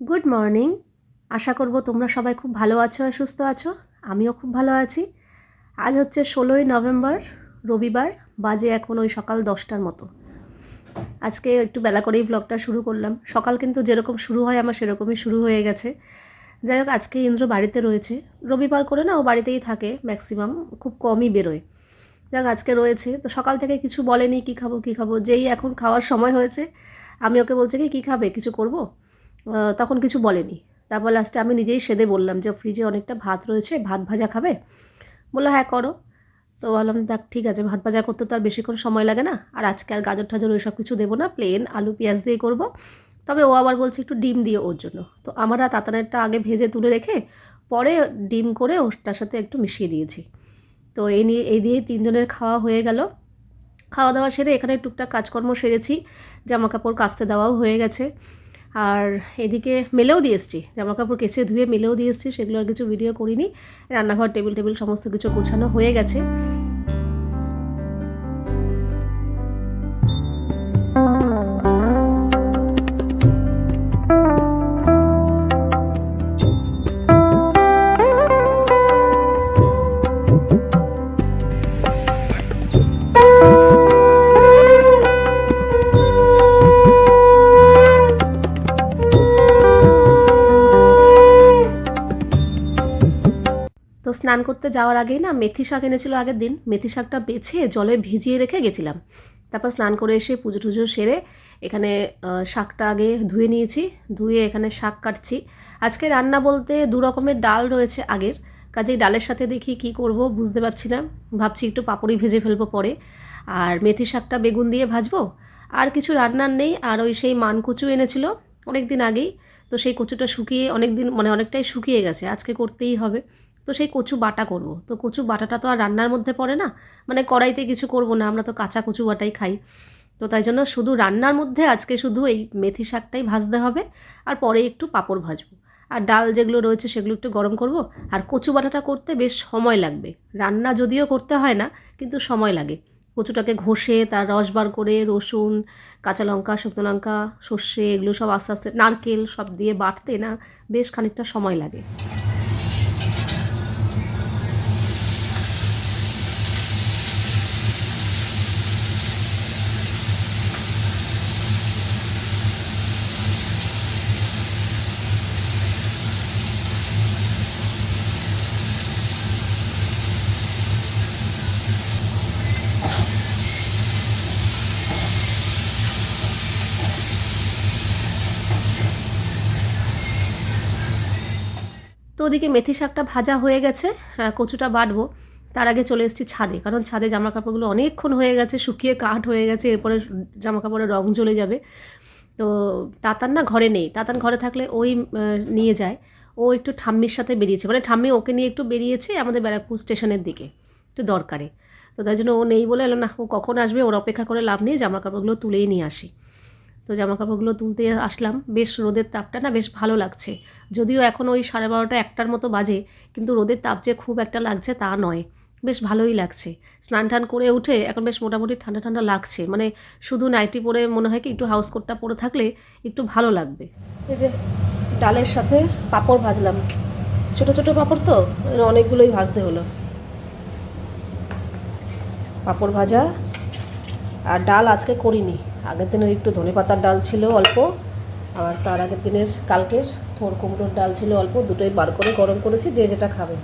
Good morning আশা করব তোমরা সবাই খুব ভালো আছো আর সুস্থ আছো। আমিও খুব ভালো আছি। আজ হচ্ছে ষোলোই নভেম্বর। রবিবার বাজে এখন ওই সকাল দশটার মতো। আজকে একটু বেলা করেই ব্লগটা শুরু করলাম। সকাল কিন্তু যেরকম শুরু হয় আমার সেরকমই শুরু হয়ে গেছে। যাই হোক, আজকে ইন্দ্র বাড়িতে রয়েছে। রবিবার করে না ও বাড়িতেই থাকে ম্যাক্সিমাম খুব কমই বেরোয়। যাক আজকে রয়েছে। তো সকাল থেকে কিছু বলেনি, কী খাব কী খাব। যেই এখন খাওয়ার সময় হয়েছে, আমি ওকে বলছি, কি, কী খাবে? কিছু করব? তখন কিছু বলেনি। তারপর লাস্টে আমি নিজেই সেদে বললাম যে, ফ্রিজে অনেকটা ভাত রয়েছে, ভাত ভাজা খাবে? বলল হ্যাঁ করো। তো বললাম দেখ, ঠিক আছে, ভাত ভাজা করতে তো আর বেশিক্ষণ সময় লাগে না। আর আজকে আর গাজর টাজর ওই সব কিছু দেবো না প্লেন আলু, পেঁয়াজ দিয়ে করব। তবে ও আবার বলছে একটু ডিম দিয়ে ওর জন্য। তো আমার আর তাতানেরটা আগে ভেজে তুলে রেখে পরে ডিম করে ওটার সাথে একটু মিশিয়ে দিয়েছি। তো এই নিয়ে, এই দিয়ে তিনজনের খাওয়া হয়ে গেল। খাওয়া দাওয়া সেরে এখানে টুকটাক কাজকর্ম সেরেছি। জামা কাপড় কাচতে দেওয়াও হয়ে গেছে। আর এদিকে মেলেও দিয়ে এসছি জামা কাপড় কেচে ধুয়ে মেলেও দিয়ে এসছি, সেগুলো আর কিছু ভিডিও করিনি। রান্নাঘর টেবিল টেবিল সমস্ত কিছু গোছানো হয়ে গেছে। স্নান করতে যাওয়ার আগেই না মেথি শাক এনেছিল আগের দিন। মেথি শাকটা বেছে জলে ভিজিয়ে রেখে গেছিলাম। তারপর স্নান করে এসে পুজো টুজো সেরে এখানে শাকটা আগে ধুয়ে নিয়েছি, ধুয়ে এখানে শাক কাটছি। আজকে রান্না বলতে দু রকমের ডাল রয়েছে আগের। কাজেই ডালের সাথে দেখি কি করব বুঝতে পারছি না। ভাবছি একটু পাপড়ি ভেজে ফেলব পরে। আর মেথি শাকটা বেগুন দিয়ে ভাজবো। আর কিছু রান্নার নেই। আর ওই সেই মানকচু এনেছিল অনেক দিন আগেই। তো সেই কচুটা শুকিয়ে অনেক দিন মানে অনেকটাই শুকিয়ে গেছে। আজকে করতেই হবে। তো সেই কচু বাটা করব। তো কচু বাটাটা তো আর রান্নার মধ্যে পড়ে না। মানে কড়াইতে কিছু করব না, আমরা তো কাঁচা কচু বাটাই খাই। তো তাই জন্য শুধু রান্নার মধ্যে আজকে শুধু এই মেথি শাকটাই ভাজতে হবে, আর পরে একটু পাঁপড় ভাজবো। আর ডাল যেগুলো রয়েছে সেগুলো একটু গরম করব। আর কচু বাটাটা করতে বেশ সময় লাগবে। রান্না যদিও করতে হয় না, কিন্তু সময় লাগে। কচুটাকে ঘষে তার রস বার করে রসুন, কাঁচা লঙ্কা, শুকনো লঙ্কা, সর্ষে, এগুলো সব আস্তে আস্তে, নারকেল সব দিয়ে বাটতে না, বেশ খানিকটা সময় লাগে। তো ওদিকে মেথি শাকটা ভাজা হয়ে গেছে আহ, কচুটা বাটবো। তার আগে চলে এসেছি ছাদে কারণ ছাদে জামা কাপড়গুলো অনেকক্ষণ হয়ে গেছে শুকিয়ে কাঠ হয়ে গেছে এরপরে জামা কাপড়ের রং চলে যাবে। তো তাতান না ঘরে নেই তাতান ঘরে থাকলে ওই নিয়ে যায়। ও একটু ঠাম্মির সাথে বেরিয়েছে মানে ঠাম্মি ওকে নিয়ে একটু বেরিয়েছে আমাদের ব্যারাকপুর স্টেশনের দিকে একটু দরকারে। তো তাই জন্য ও নেই বলে এলো না ও কখন আসবে? ওর অপেক্ষা করে লাভ নেই জামা কাপড়গুলো তুলেই নিয়ে আসি। তো জামা কাপড়গুলো তুলতে আসলাম। বেশ রোদের তাপটা না বেশ ভালো লাগছে। যদিও এখন ওই সাড়ে বারোটা একটার মতো বাজে, কিন্তু রোদের তাপ যে খুব একটা লাগছে তা নয়। বেশ ভালোই লাগছে। স্নান টান করে উঠে এখন বেশ মোটামুটি ঠান্ডা ঠান্ডা লাগছে। মানে শুধু নাইটি পরে মনে হয় কি একটু হাউস কোটটা পরে থাকলে একটু ভালো লাগবে। এই যে ডালের সাথে পাঁপড় ভাজলাম। ছোট ছোট পাঁপড় তো অনেকগুলোই ভাজতে হলো। পাঁপড় ভাজা আর ডাল আজকে করিনি। আগের দিনের একটু ধনে পাতার ডাল ছিল অল্প আর তার আগের দিনের কালকের থোর কুমড়োর ডাল ছিল অল্প দুটোই বার করে গরম করেছি যে যেটা খাবে।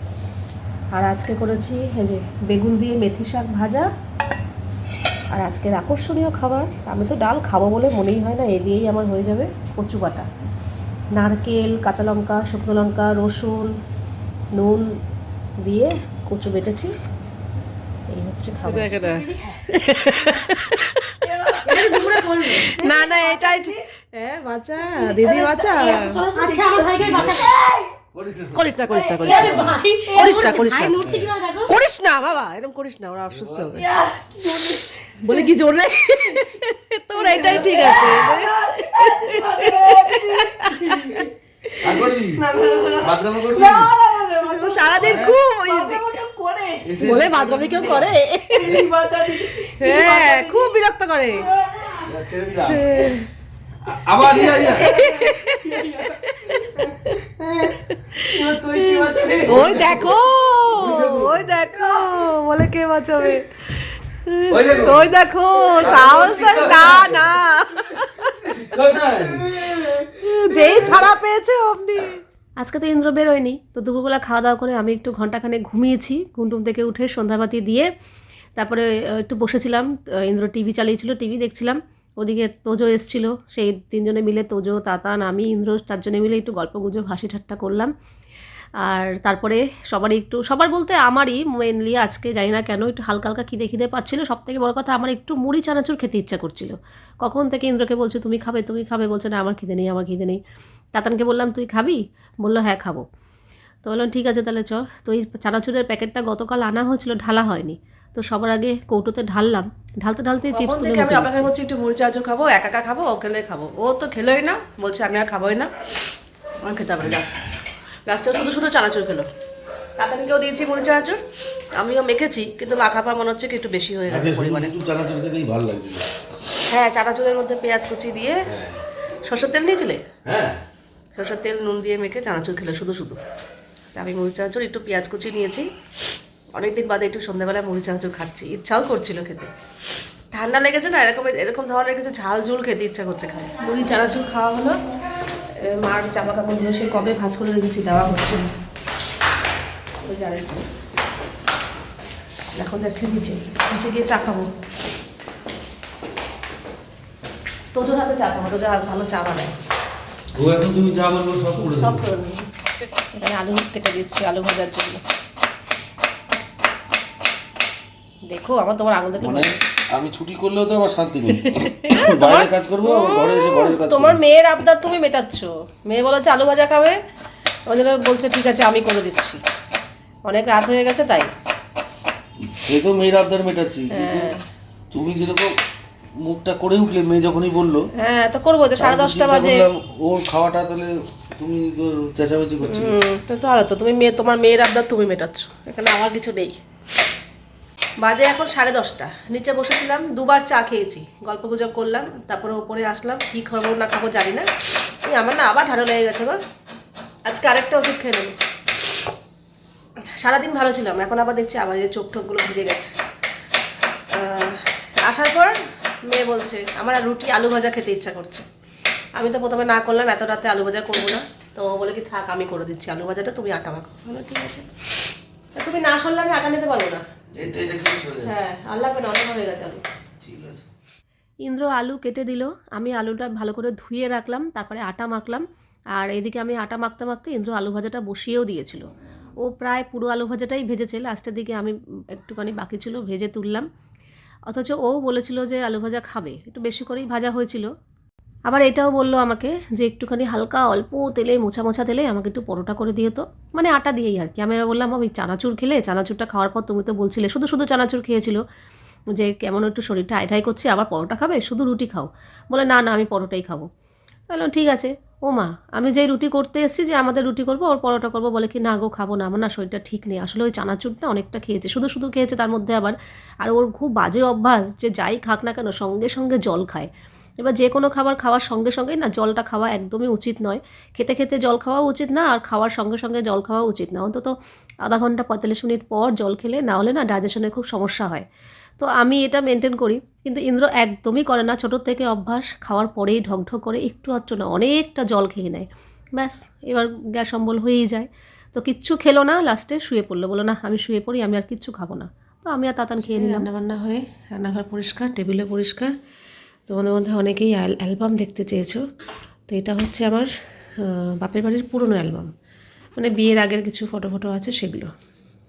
আর আজকে করেছি এই যে বেগুন দিয়ে মেথি শাক ভাজা আর আজকের আকর্ষণীয় খাবার আমি তো ডাল খাব বলে মনেই হয় না এ দিয়েই আমার হয়ে যাবে কচু বাটা। নারকেল কাঁচা লঙ্কা শুকনো লঙ্কা রসুন নুন দিয়ে কচু বেটেছি এই হচ্ছে খাবার। না না এটাই হ্যাঁ বাচ্চা দিদি বাচ্চা আচ্ছা আমার ভাইকে বাঁচা করিস না। করিস না করিস না করিস না। করিস না করিস না ভাই নড়ছে কীভাবে দেখো? করিস না বাবা এরকম করিস না ওরা অসুস্থ। হবে বলে কি জোর রে? তোর এটাই ঠিক আছে। সারাদিন খুব বলে বাথরুমে কেউ করে। হ্যাঁ খুব বিরক্ত করে। যা, ছেড়ে দিলাম। আবার ইয়া, ইয়া। ওই দেখো ওই দেখো বলে কে বাঁচাবে ওই দেখো। সাহস না না যেই ছাড়া পেয়েছে অমনি আজকে তো ইন্দ্র বেরোয়নি তো দুপুরবেলা খাওয়া দাওয়া করে আমি একটু ঘন্টাখানে ঘুমিয়েছি ঘুমটুম থেকে উঠে সন্ধ্যাবাতি দিয়ে তারপরে একটু বসেছিলাম ইন্দ্র টিভি চালিয়েছিল টিভি দেখছিলাম ওদিকে তোজো এসছিল, সেই তিনজনে মিলে তোজো তাতান আমি ইন্দ্র, চারজনে মিলে একটু গল্প গুজব হাসি ঠাট্টা করলাম। আর তারপরে সবারই একটু, সবার বলতে আমারই মেনলি আজকে জানি না কেন একটু হালকা হালকা খিদে খিদে পাচ্ছিল। সব থেকে বড় কথা, আমার একটু মুড়ি, চানাচুর খেতে ইচ্ছা করছিল। কখন থেকে ইন্দ্রকে বলছে, তুমি খাবে তুমি খাবে? বলছে, না, আমার খিদে নেই, আমার খিদে নেই। তাতানকে বললাম, তুই খাবি? বলল হ্যাঁ খাব। তো বললাম, ঠিক আছে, তাহলে চ তো এই চানাচুরের প্যাকেটটা গতকাল আনা হয়েছিল, ঢালা হয়নি। তো সবার আগে কৌটোতে ঢাললাম। ঢালতে ঢালতে চিপস তুলে আমি অপেক্ষা করছি একটু মুড়ি চাচু খাব একা একা খাব ও খেলে খাব। ও তো খেলোই না বলছে আমি আর খাবোই না। আমার খেতে হবে না। লাস্টে শুধু শুধু চানাচুর খেলো। তাতানকেও দিয়েছি মুড়ি চানাচুর। আমিও মেখেছি কিন্তু মাখা পা মনে হচ্ছে কি একটু বেশি হয়ে গেছে আচ্ছা পরিমাণে। চানাচুর খেতেই ভালো লাগছিল হ্যাঁ চানাচুরের মধ্যে পেঁয়াজ কুচি দিয়ে সর্ষের তেল নিয়েছিলে? হ্যাঁ। সর্ষের তেল নুন দিয়ে মেখে চানাচুর খেলে শুধু শুধু। তা আমি মুড়ি চানাচুর একটু পেঁয়াজ কুচি নিয়েছি। অনেকদিন বাদে একটু সন্ধ্যাবেলায় মুড়ি চানাচুর খাচ্ছি। ইচ্ছাও করছিল খেতে। ঠান্ডা লেগেছে না? এরকম এরকম ধরনের কিছু ঝাল ঝুল খেতে ইচ্ছা করছে খাই মুড়ি চানাচুর খাওয়া হলো। মার জামা কাপড়গুলো সে কবে ভাজ করে রেখেছি দেওয়া হচ্ছে এখন যাচ্ছে নিচে। নিচে গিয়ে চা খাব। তোজোর হাতে চা খাব। তোজোর হাত ভালো চা বানায়। ও এখন তুমি যা বলব সব করে সব করে দেবো। এখানে আলু কেটে দিচ্ছি আলু ভাজার জন্য। দেখো আমার তোমার আঙুল দেখে মানে আমি ছুটি করলেও তো আমার শান্তি নেই। বাইরে কাজ করব ঘরে এসে ঘরের কাজ তোমার মেয়ের আবদার তুমি মেটাচ্ছ। মেয়ে বলেছে আলু ভাজা খাবে? ওই জন্য বলছে ঠিক আছে আমি করে দিচ্ছি। অনেক রাত হয়ে গেছে তাই। সে তো মেয়ের আবদার মেটাচ্ছি কিন্তু তুমি যেরকম মুখটা করে উঠলে মেয়ে যখনই বলল হ্যাঁ তো করব তো সাড়ে দশটা বাজে। ওর খাওয়াটা তাহলে তুমি তো চেঁচামেচি করছ তো তো ভালো তো তুমি মেয়ে তোমার মেয়ের আবদার তুমি মেটাচ্ছ এখানে আমার কিছু নেই। বাজে এখন সাড়ে দশটা। নিচে বসেছিলাম, দুবার চা খেয়েছি। গল্প গুজব করলাম, তারপরে ওপরে আসলাম, কি খাব না খাব জানি না। এই আমার না আবার ঠান্ডা লেগে গেছে গো। আজকে আরেকটা ওষুধ খেয়ে নেব। সারাদিন ভালো ছিলাম, এখন আবার দেখছি আবার যে চোখ টোকগুলো ভিজে গেছে। আসার পর মেয়ে বলছে, আমার রুটি আলু ভাজা খেতে ইচ্ছা করছে। আমি তো প্রথমে না করলাম, এত রাতে আলু ভাজা করব না। তো ও বলে কি, থাক, আমি করে দিচ্ছি, আলু ভাজাটা তুমি আটা মাখো। ঠিক আছে। তুমি না সরলে আমি আটা নিতে পারব না? এই তো এটা খেয়ে চলে যাচ্ছে। হ্যাঁ আর লাগবে অনেক হয়ে গেছে আলু। ঠিক আছে। ইন্দ্র আলু কেটে দিল। আমি আলুটা ভালো করে ধুয়ে রাখলাম তারপরে আটা মাখলাম। আর এদিকে আমি আটা মাখতে মাখতে ইন্দ্র আলু ভাজাটা বসিয়েও দিয়েছিল। ও প্রায় পুরো আলু ভাজাটাই ভেজেছে। লাস্টের দিকে আমি একটুখানি বাকি ছিল ভেজে তুললাম। অথচ ও বলেছিল যে আলু ভাজা খাবে। একটু বেশি করেই ভাজা হয়েছিল। আবার এটাও বলল আমাকে যে একটুখানি হালকা অল্প তেলে মোছা মোছা তেলে আমাকে একটু পরোটা করে দিও তো। মানে আটা দিয়েই আর কি। আমি বললাম, আমি চানাচুর খেলে, চানাচুরটা খাওয়ার পর তুমি তো বলছিলে, শুধু শুধু চানাচুর খেয়েছিল যে কেমন একটু শরীরটা আয় আইটাই করছে, আবার পরোটা খাবে? শুধু রুটি খাও। বলে, না না, আমি পরোটাই খাব। তাহলে ঠিক আছে, ও মা, আমি যেই রুটি করতে এসেছি যে আমাদের রুটি করব, ওর পরোটা করব। বলে, কি, না গো, খাব না, আমার না শরীরটা ঠিক নেই। আসলে ওই চানাচুরটা অনেকটা খেয়েছে, শুধু শুধু খেয়েছে তার মধ্যে আবার, আর ওর খুব বাজে অভ্যাস যে যাই খাক না কেন সঙ্গে সঙ্গে জল খায়। এবার যে কোনো খাবার খাওয়ার সঙ্গে সঙ্গেই না জলটা খাওয়া একদমই উচিত নয়। খেতে খেতে জল খাওয়া উচিত না আর খাওয়ার সঙ্গে সঙ্গে জল খাওয়া উচিত না। অন্তত আধা ঘণ্টা পঁয়তাল্লিশ মিনিট পর জল খেলে না হলে না ডাইজেশনের খুব সমস্যা হয়। তো আমি এটা মেনটেন করি কিন্তু ইন্দ্র একদমই করে না। ছোটোর থেকে অভ্যাস খাওয়ার পরেই ঢকঢক করে একটু আধটু না অনেকটা জল খেয়ে নেয়। ব্যাস এবার গ্যাস অম্বল হয়েই যায়। তো কিচ্ছু খেলো না লাস্টে শুয়ে পড়ল। বলো না আমি শুয়ে পড়ি আমি আর কিচ্ছু খাব না। তো আমি আর তাতান খেয়ে নিলাম। রান্নাবান্না হয়ে রান্নাঘর পরিষ্কার টেবিলও পরিষ্কার। তোমাদের মধ্যে অনেকেই অ্যালবাম দেখতে চেয়েছো। তো এটা হচ্ছে আমার বাপের বাড়ির পুরনো অ্যালবাম। মানে বিয়ের আগের কিছু ফটো ফটো আছে সেগুলো।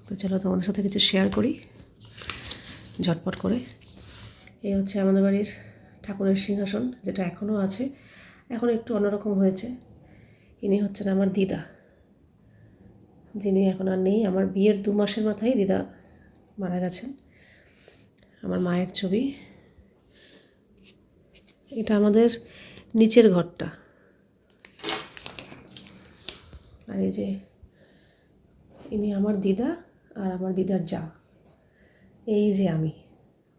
তো চলো তোমাদের সাথে কিছু শেয়ার করি। ঝটপট করে। এই হচ্ছে আমাদের বাড়ির ঠাকুরের সিংহাসন, যেটা এখনও আছে। এখন একটু অন্যরকম হয়েছে। ইনি হচ্ছেন আমার দিদা। যিনি এখন আর নেই। আমার বিয়ের দু মাসের মাথায় দিদা মারা গেছেন। আমার মায়ের ছবি। এটা আমাদের নিচের ঘরটা। আর এই যে, ইনি আমার দিদা আর আমার দিদার যা। এই যে আমি,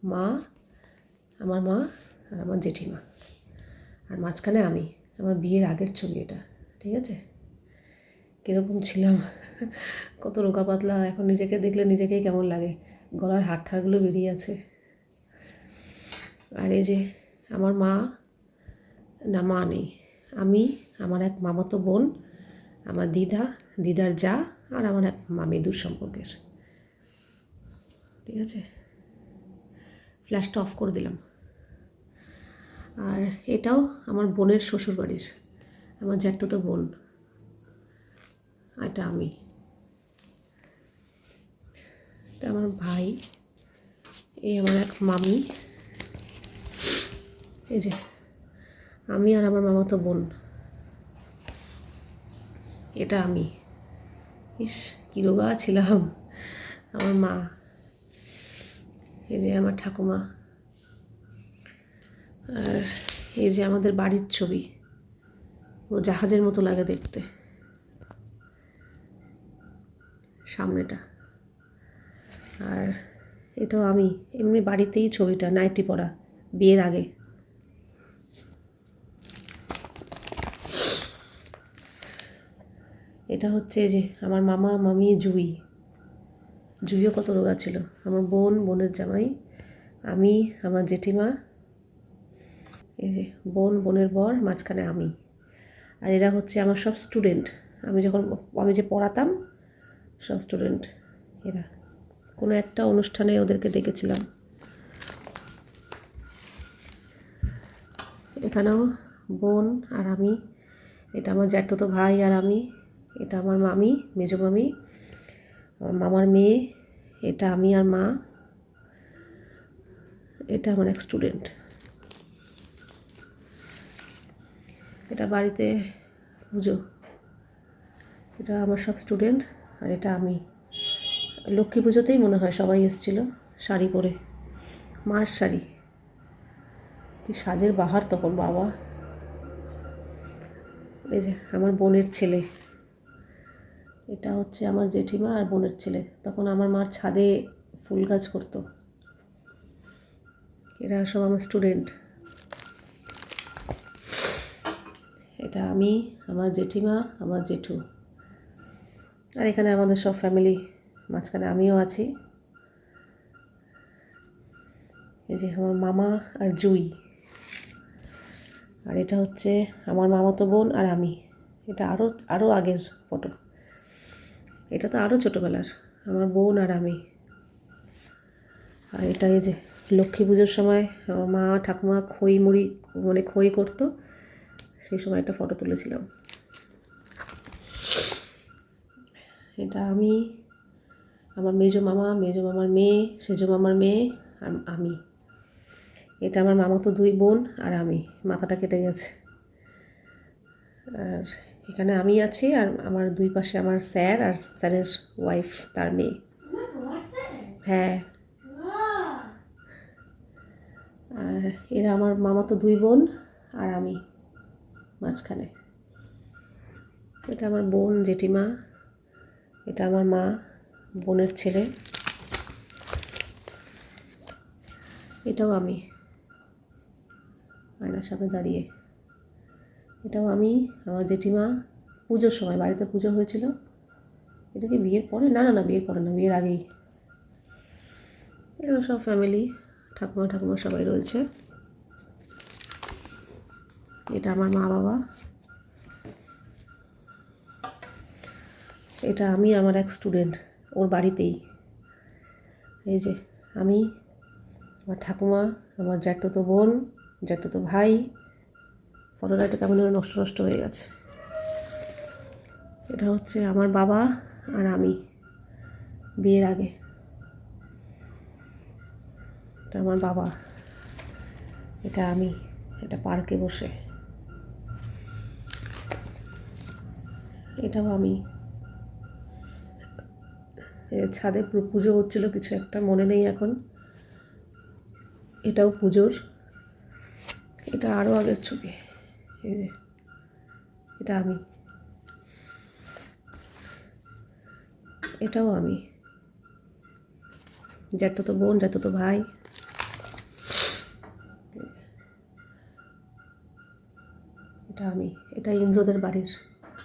মা, আমার মা আর আমার জেঠিমা। আর মাঝখানে আমি, আমার বিয়ের আগের ছবি এটা, ঠিক আছে? কীরকম ছিলাম, কত রোগা পাতলা, এখন নিজেকে দেখলে নিজেকেই কেমন লাগে। গলার হাড় ঠাড়গুলো বেরিয়ে আছে। আর এই যে আমার মা না মা নেই আমি, আমার এক মামাতো বোন, আমার দিদা, দিদার যা, আর আমার এক মামি দূর সম্পর্কের। ঠিক আছে? ফ্ল্যাশটা অফ করে দিলাম। আর এটাও আমার বোনের শ্বশুর বাড়ির আমার জ্যাঠতো বোন, এটা আমি। এটা আমার ভাই এই আমার এক মামি। এই যে, আমি আর আমার মামাতো বোন। এটা আমি। ইস, কী রোগা ছিলাম। আমার মা। এই যে আমার ঠাকুমা। আর এই যে আমাদের বাড়ির ছবি। ও জাহাজের মতো লাগে দেখতে। সামনেটা। আর এটাও আমি। এমনি বাড়িতেই ছবিটা, নাইটি পরা। বিয়ের আগে। এটা হচ্ছে যে আমার মামা, মামি, জুই। জুইও কত রোগা ছিল। আমার বোন, বোনের জামাই, আমি, আমার জেঠিমা, এই যে বোন, বোনের বর, মাঝখানে আমি। আর এরা হচ্ছে আমার সব স্টুডেন্ট আমি যখন, আমি যে পড়াতাম, সব স্টুডেন্ট এরা। কোনো একটা অনুষ্ঠানে ওদেরকে ডেকেছিলাম। এখানেও বোন আর আমি। এটা আমার জ্যাঠতো ভাই আর আমি। এটা আমার মামি, মেজো মামি। মামার মেয়ে, এটা আমি আর মা। এটা আমার এক স্টুডেন্ট এটা বাড়িতে পুজো। এটা আমার সব স্টুডেন্ট আর এটা আমি। লক্ষ্মী পুজোতেই মনে হয় সবাই এসেছিল, শাড়ি পরে। মার শাড়ি। কি সাজের বাহার তখন, বাবা। এই যে, আমার বোনের ছেলে। এটা হচ্ছে আমার জেঠিমা আর বোনের ছেলে। তখন আমার মার ছাদে ফুল গাছ করতো। এরা সব আমার স্টুডেন্ট এটা আমি, আমার জেঠিমা, আমার জেঠু। আর এখানে আমাদের সব ফ্যামিলি মাঝখানে আমিও আছি। এই যে আমার মামা আর জুই। আর এটা হচ্ছে আমার মামাতো বোন আর আমি। এটা আরও আরও আগের ফটো এটা তো আরও ছোটোবেলার, আমার বোন আর আমি। আর এটা এই যে লক্ষ্মী পুজোর সময় আমার মা, ঠাকুমা খই মুড়ি মানে খই করতো, সেই সময় একটা ফটো তুলেছিলাম। এটা আমি, আমার মেজো মামা, মেজো মামার মেয়ে, সেজো মামার মেয়ে আর আমি। এটা আমার মামা তো দুই বোন আর আমি, মাথাটা কেটে গেছে। আর এখানে আমি আছি আর আমার দুই পাশে আমার স্যার আর স্যারের ওয়াইফ তার মেয়ে। হ্যাঁ। আর এরা আমার মামা তো দুই বোন আর আমি মাঝখানে। এটা আমার বোন, জেঠিমা। এটা আমার মা, বোনের ছেলে। এটাও আমি। আয়নার সামনে দাঁড়িয়ে। এটাও আমি, আমার জেঠিমা পুজোর সময়, বাড়িতে পুজো হয়েছিল। এটা কি বিয়ের পরে? না না না, বিয়ের পরে না, বিয়ের আগেই। এগুলো সব ফ্যামিলি ঠাকুমা ঠাকুমা সবাই রয়েছে। এটা আমার মা বাবা। এটা আমি, আমার এক স্টুডেন্ট ওর বাড়িতেই। এই যে, আমি, আমার ঠাকুমা, আমার জ্যাঠতো বোন, জ্যাঠতো ভাই ফটোটা একটু কেমন যেন নষ্ট নষ্ট হয়ে গেছে। এটা হচ্ছে আমার বাবা আর আমি বিয়ের আগে। এটা আমার বাবা, এটা আমি, এটা পার্কে বসে। এটাও আমি। ছাদে পুজো হচ্ছিল কিছু একটা, মনে নেই এখন। এটাও পুজোর। এটা আরও আগের ছবি। এই যে, এটা আমি। এটাও আমি। জ্যাঠতো তো বোন, জ্যাঠতো তো ভাই। এটা আমি। এটা ইন্দ্রদের বাড়ির,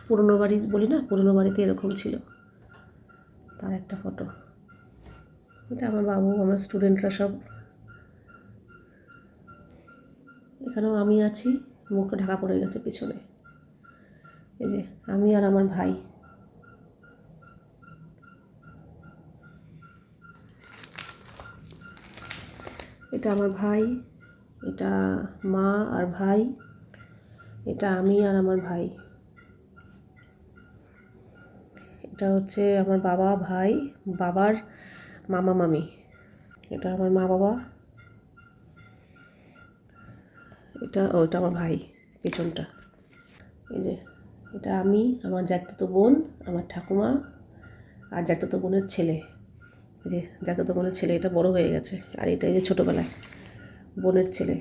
পুরনো বাড়ি বলি না, পুরনো বাড়িতে এরকম ছিল। তার একটা ফটো। এটা আমার বাবু, আমার স্টুডেন্টরা সব। এখানেও আমি আছি। মুখটা ঢাকা পড়ে গেছে পিছনে। এই যে, আমি আর আমার ভাই। এটা আমার ভাই, এটা মা আর ভাই, এটা আমি আর আমার ভাই। এটা হচ্ছে আমার বাবা, ভাই, বাবার মামা, মামি। এটা আমার মা, বাবা এটা, ও, এটা আমার ভাই, পেছনটা। এই যে, এটা আমি, আমার জ্যাঠতো বোন, আমার ঠাকুমা আর জ্যাঠতো বোনের ছেলে। এই যে, জ্যাঠতো বোনের ছেলে, এটা বড় হয়ে গেছে। আর এটা এই যে ছোটোবেলায়, বোনের ছেলে।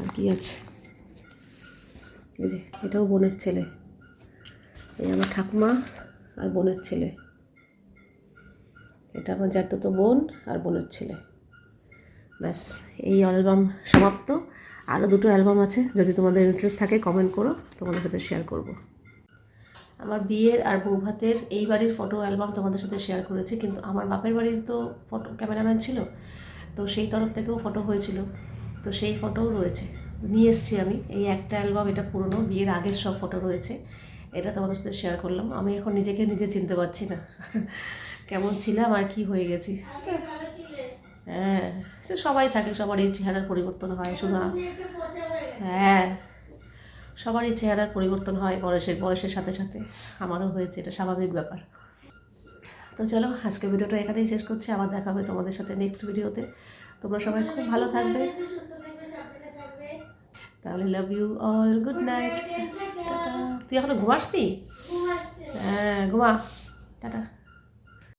আর কি আছে? এই যে, এটাও বোনের ছেলে। এই আমার ঠাকুমা আর বোনের ছেলে। এটা আমার জ্যাঠতো বোন আর বোনের ছেলে। ব্যাস, এই অ্যালবাম সমাপ্ত। আরও দুটো অ্যালবাম আছে, যদি তোমাদের ইন্টারেস্ট থাকে কমেন্ট করো, তোমাদের সাথে শেয়ার করব। আমার বিয়ের আর বৌভাতের এই বাড়ির ফটো অ্যালবাম তোমাদের সাথে শেয়ার করেছি, কিন্তু আমার বাপের বাড়ির তো ফটো ক্যামেরাম্যান ছিল, তো সেই তরফ থেকেও ফটো হয়েছিল, তো সেই ফটোও রয়েছে। নিয়ে এসেছি আমি, এই একটা অ্যালবাম, এটা পুরনো, বিয়ের আগের সব ফটো রয়েছে, এটা তোমাদের সাথে শেয়ার করলাম। আমি এখন নিজেকে নিজে চিনতে পারছি না, কেমন ছিলাম আর কি হয়ে গেছি। হ্যাঁ সে সবাই থাকে সবারই চেহারার পরিবর্তন হয় শুধু হ্যাঁ সবারই চেহারার পরিবর্তন হয় বয়সের বয়সের সাথে সাথে। আমারও হয়েছে এটা স্বাভাবিক ব্যাপার। তো চলো আজকে ভিডিওটা এখানেই শেষ করছি আবার দেখা হবে তোমাদের সাথে নেক্সট ভিডিওতে। তোমরা সবাই খুব ভালো থাকবে। তাহলে love you all good night তুই এখনও ঘুমাসনি? হ্যাঁ ঘুমা। টাটা।